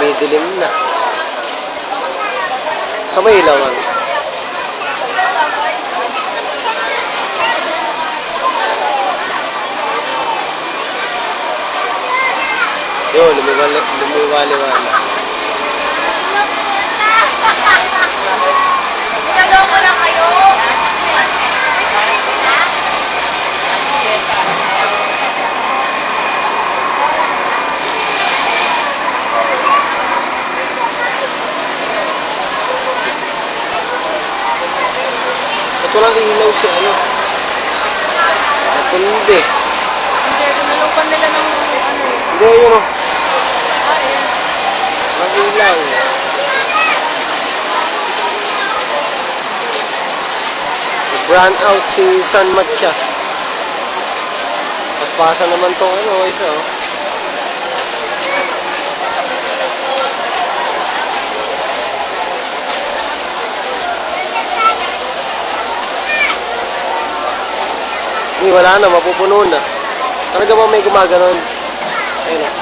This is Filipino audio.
May dilim na. Sa may ilawan. Yun, lumiwali, lumiwali-wala. Ba't walang ilaw si ano? Matindi. Hindi, pinalokan nila ng ano eh. Hindi, yun o. Ah, ayan. Ang ilaw. Brand out si San Matias. Paspasa naman tong ano, isa oh. Uy, wala na, mapupuno na. Talaga ba may gumaganon? Ayun oh.